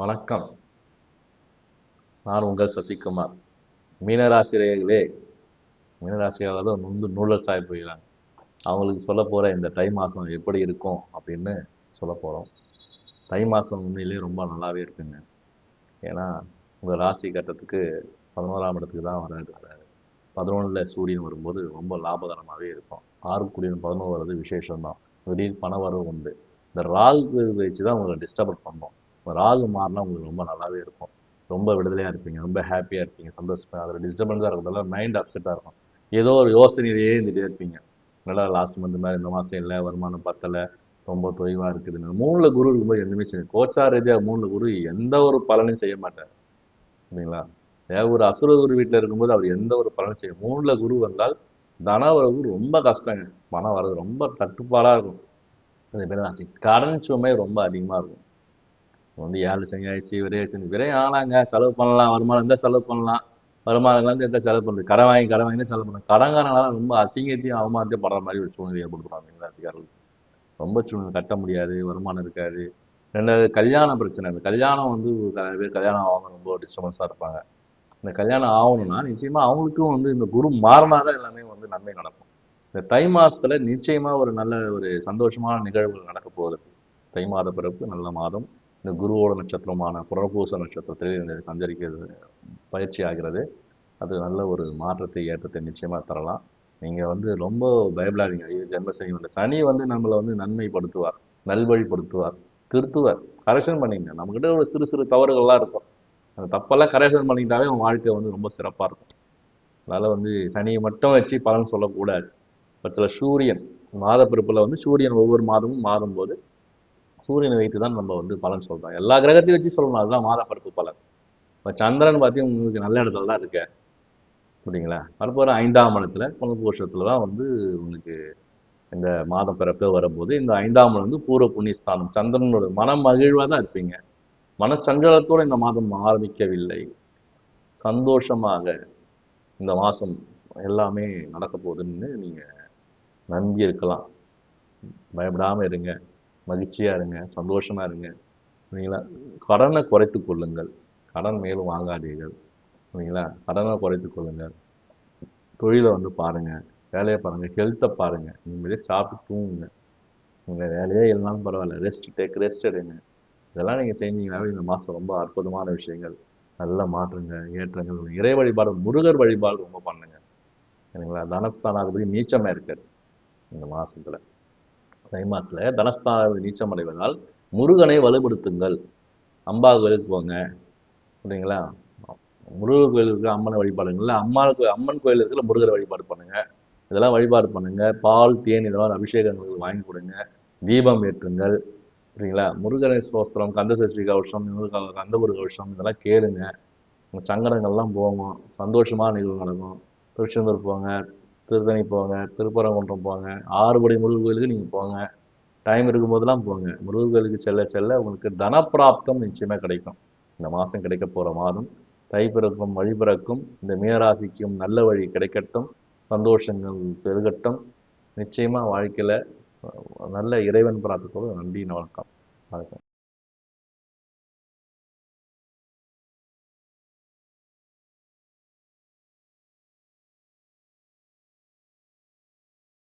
வணக்கம். நான் உங்கள் சசிகுமார். மீனராசிரியர்களே மீனராசியால் தான் நொந்து நூலர் சாய் போயிடறாங்க அவங்களுக்கு சொல்ல போகிற இந்த தை மாதம் எப்படி இருக்கும் அப்படின்னு சொல்ல போகிறோம் தை மாதம் உண்மையிலேயே ரொம்ப நல்லாவே இருக்குங்க. ஏன்னா உங்கள் ராசி கட்டத்துக்கு பதினோராம் இடத்துக்கு தான் வராது வராது பதினொன்றில் சூரியன் வரும்போது ரொம்ப லாபகரமாகவே இருக்கும். ஆறு கூடியன் பதினோரு வர்றது விசேஷம்தான். திடீர் பண வரவு உண்டு. இந்த ராகு வச்சு தான் உங்களை டிஸ்டர்ப் பண்ணோம். ராகு மாறினா உங்களுக்கு ரொம்ப நல்லாவே இருக்கும். ரொம்ப விடுதலையாக இருப்பீங்க ரொம்ப ஹாப்பியாக இருப்பீங்க சந்தோஷமாக அதில் டிஸ்டர்பன்ஸாக இருக்கிறதால மைண்ட் அப்செட்டாக இருக்கும். ஏதோ ஒரு யோசனையிலேயே இருந்துகிட்டே இருப்பீங்க. நல்லா லாஸ்ட் மந்த் மாதிரி இந்த மாதம் இல்லை வருமானம் பத்தலை ரொம்ப தொய்வாக இருக்குது. மூணில் குரு இருக்கும்போது எதுவுமே செய்யும் கோச்சார் ரீதியாக மூணில் குரு எந்த ஒரு பலனையும் செய்ய மாட்டார். சரிங்களா ஏன் ஒரு அசுர குரு வீட்டில் இருக்கும்போது அவர் எந்த ஒரு பலனும் செய்யும் மூணில் குரு வந்தால் தன வரவு ரொம்ப கஷ்டங்க. பணம் வர்றது ரொம்ப தட்டுப்பாடாக இருக்கும். அதே மாதிரி கடன் சுமை ரொம்ப அதிகமாக இருக்கும். வந்து ஏழு சனியாயிடுச்சு ஆயிடுச்சு விரையாச்சு விரைய ஆனாங்க செலவு பண்ணலாம். வருமானம் இருந்தால் செலவு பண்ணலாம். வருமானங்கள் வந்து எந்த செலவு பண்ணுறது கடன் வாங்கி கடன் வாங்கி தான் செலவு பண்ணலாம். கடங்காரனால ரொம்ப அசிங்கத்தையும் அவமானத்தையும் படுற மாதிரி ஒரு சூழ்நிலை ஏற்படுத்துறாங்க ராசிக்காரர்கள். ரொம்ப சூழ்நிலை கட்ட முடியாது. வருமானம் இருக்காது. ரெண்டாவது கல்யாண பிரச்சனை. இந்த கல்யாணம் வந்து நிறைய பேர் கல்யாணம் ஆகணும் ரொம்ப டிஸ்டர்பன்ஸாக இருப்பாங்க. இந்த கல்யாணம் ஆகணும்னா நிச்சயமா அவங்களுக்கும் வந்து இந்த குரு மாறினாதான் எல்லாமே வந்து நன்மை நடக்கும். இந்த தை மாசத்துல நிச்சயமா ஒரு நல்ல ஒரு சந்தோஷமான நிகழ்வுகள் நடக்க போகுது. தை மாத பிறப்பு நல்ல மாதம். இந்த குருவோட நட்சத்திரமான புறப்பூச நட்சத்திரத்தில் இந்த சஞ்சரிக்கிறது பயிற்சி ஆகிறது. அது நல்ல ஒரு மாற்றத்தை ஏற்றத்தை நிச்சயமாக தரலாம். நீங்கள் வந்து ரொம்ப பயப்படாதீங்க. ஐயோ ஜென்மசனி சனி வந்து. சனி வந்து நம்மளை வந்து நன்மைப்படுத்துவார் நல்வழிப்படுத்துவார் திருத்துவார். கரெக்ஷன் பண்ணிங்க நம்மக்கிட்ட ஒரு சிறு சிறு தவறுகள்லாம் இருக்கும். அந்த தப்பெல்லாம் கரெக்ஷன் பண்ணிக்கிட்டாவே உங்கள் வாழ்க்கை வந்து ரொம்ப சிறப்பாக இருக்கும். அதனால் வந்து சனியை மட்டும் வச்சு பலன் சொல்லக்கூடாது. பட்சத்தில் சூரியன் மாத பிறப்பில் வந்து சூரியன் ஒவ்வொரு மாதமும் மாறும்போது சூரியனை வைத்து தான் நம்ம வந்து பலன் சொல்றோம். எல்லா கிரகத்தையும் வச்சு சொல்லணும். அதுதான் மாதப்பருப்பு பலன். இப்போ சந்திரன் பார்த்தீங்கன்னா உங்களுக்கு நல்ல இடத்துல தான் இருக்க. அப்படிங்களா வரப்போகிற ஐந்தாம் இடத்துல புனர்பூஷத்தில் தான் வந்து உங்களுக்கு இந்த மாதம் பிறப்பே வரும்போது இந்த ஐந்தாம் இடம் வந்து பூர்வ புண்ணியஸ்தானம். சந்திரனோட மனம் மகிழ்வாக தான் இருப்பீங்க மனசஞ்சலத்தோடு இந்த மாதம் ஆரம்பிக்கவில்லை. சந்தோஷமாக இந்த மாதம் எல்லாமே நடக்க போகுதுன்னு நீங்கள் நம்பி இருக்கலாம் பயப்படாமல் இருங்க. மகிழ்ச்சியாக இருங்க சந்தோஷமாக இருங்க சரிங்களா கடனை குறைத்து கொள்ளுங்கள். கடன் மேலும் வாங்காதீர்கள் சரிங்களா கடனை குறைத்து கொள்ளுங்கள். தொழிலை வந்து பாருங்கள் வேலையை பாருங்கள் ஹெல்த்தை பாருங்கள் நீங்களே சாப்பிட்டு தூங்குங்க. உங்கள் வேலையே இல்லைனாலும் பரவாயில்ல. ரெஸ்ட் டேக் ரெஸ்ட் எடுங்க. இதெல்லாம் நீங்கள் செஞ்சீங்கன்னாவே இந்த மாதம் ரொம்ப அற்புதமான விஷயங்கள். நல்ல மாற்றங்கள் ஏற்றங்கள். இறை வழிபாடு முருகர் வழிபாடு ரொம்ப பண்ணுங்க. சரிங்களா? தனஸ்தானாதிபதி நீச்சமாக இருக்காரு இந்த மாதத்தில் தை மாசத்துல தனஸ்தான நீச்சம் அடைவதால் முருகனை வலுப்படுத்துங்கள். அம்பா கோயிலுக்கு போங்க. அப்படிங்களா முருகன் கோயில் இருக்கிற அம்மனை வழிபாடுங்கள்ல கோயில் அம்மன் கோயில் இருக்கிற முருகரை வழிபாடு பண்ணுங்க. இதெல்லாம் வழிபாடு பண்ணுங்க. பால் தேன் இதெல்லாம் அபிஷேகங்கள் வாங்கி கொடுங்க. தீபம் ஏற்றுங்கள். சரிங்களா முருகனை சோஸ்திரம் கந்தசஷ்டி கவசம் கந்தகுரு கவசம் இதெல்லாம் கேளுங்க. சங்கடங்கள்லாம் போகும் சந்தோஷமாக நிகழ்வு நடக்கும். திருச்செந்தூர் போங்க. திருத்தணி போங்க திருப்பரங்குன்றம் போங்க ஆறுபடி முருகர் கோயிலுக்கு நீங்கள் போங்க. டைம் இருக்கும்போதெல்லாம் போங்க. முருகர் கோயிலுக்கு செல்ல செல்ல உங்களுக்கு தனப்பிராப்தம் நிச்சயமாக கிடைக்கும். இந்த மாதம் கிடைக்க போகிற மாதம் தை பிறக்கும் வழி பிறக்கும் இந்த மீனராசிக்கும் நல்ல வழி கிடைக்கட்டும் சந்தோஷங்கள் பெருகட்டும். நிச்சயமாக வாழ்க்கையில் நல்ல இறைவன் பிரார்த்தத்தோடு நன்றி வணக்கம். வணக்கம்.